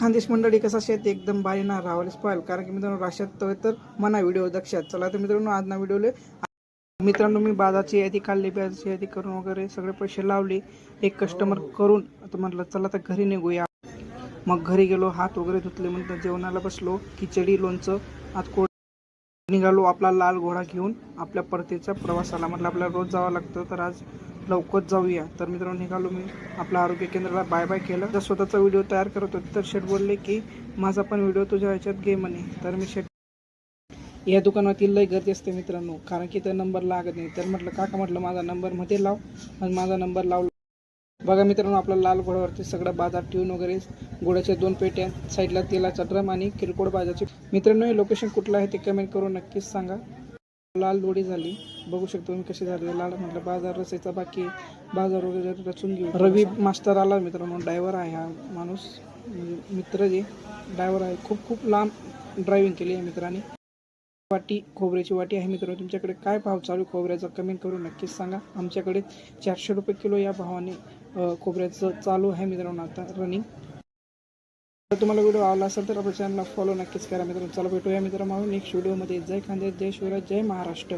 खानदेश मंडळी कसं शेत एकदम बारी ना? राहावलेच पाहिजे कारण की मित्रांनो राशात तर मना व्हिडिओ दक्षात. चला तर मित्रांनो आज ना व्हिडिओले मित्रांनो मी बाजाची यादी काढली बाजाची यादी करून वगैरे सगळे पैसे लावले. एक कस्टमर करून तर म्हटलं चला तर घरी निघूया. मग घरी गेलो हात वगैरे धुतले म्हणतात जेवणाला बसलो. खिचडी लोणचं. आज कोड निघालो आपला लाल घोडा घेऊन आपल्या परतीच्या प्रवासाला. म्हटलं आपल्याला रोज जावं लागतं तर आज लवकर जाऊया. तर मित्रांनो निघालो मी आपल्या आरोग्य केंद्राला. बाय बाय केलं. तर स्वतःचा व्हिडिओ तयार करत होते तर शेट बोलले की माझा पण व्हिडिओ तुझ्या ह्याच्यात घे म्हणे. तर मी शेट या दुकानातील लय गर्दी असते मित्रांनो कारण की तर नंबर लागत नाही. तर म्हटलं काका म्हटलं माझा नंबरमध्ये लाव. आणि माझा नंबर लावला. बघा मित्रांनो आपला लाल घोड्यावरती सगळं बाजार ठेवून वगैरे घोड्याच्या दोन पेट्या साईडला तेलाचा ड्रम आणि किरकोळ बाजारची मित्रांनो हे लोकेशन कुठलं आहे ते कमेंट करून नक्कीच सांगा. लाल लोडी झाली. बघू शकतो मी कशी झाली. लाल म्हटलं बाजार रसायचा बाकी. बाजार वगैरे रचून घेऊ. रवी मास्टर आला मित्रांनो. ड्रायव्हर आहे हा माणूस. मित्र जे ड्रायव्हर आहे. खूप खूप लांब ड्रायव्हिंग केली आहे मित्रांनी. वाटी खोबऱ्याची वाटी आहे मित्रांनो. तुमच्याकडे काय भाव चालू खोबऱ्याचा? कमेंट करून नक्कीच सांगा. आमच्याकडे चारशे रुपये किलो या भावाने खोबऱ्याचं चालू आहे मित्रांनो आता रनिंग जर तुम्हाला व्हिडिओ आवडला असेल तर आपल्या चॅनलला फॉलो नक्कीच करा मित्रांनो. चला भेटूया मित्रांनो नेक्स्ट व्हिडिओमध्ये जय खांदे जय शिवराज जय महाराष्ट्र.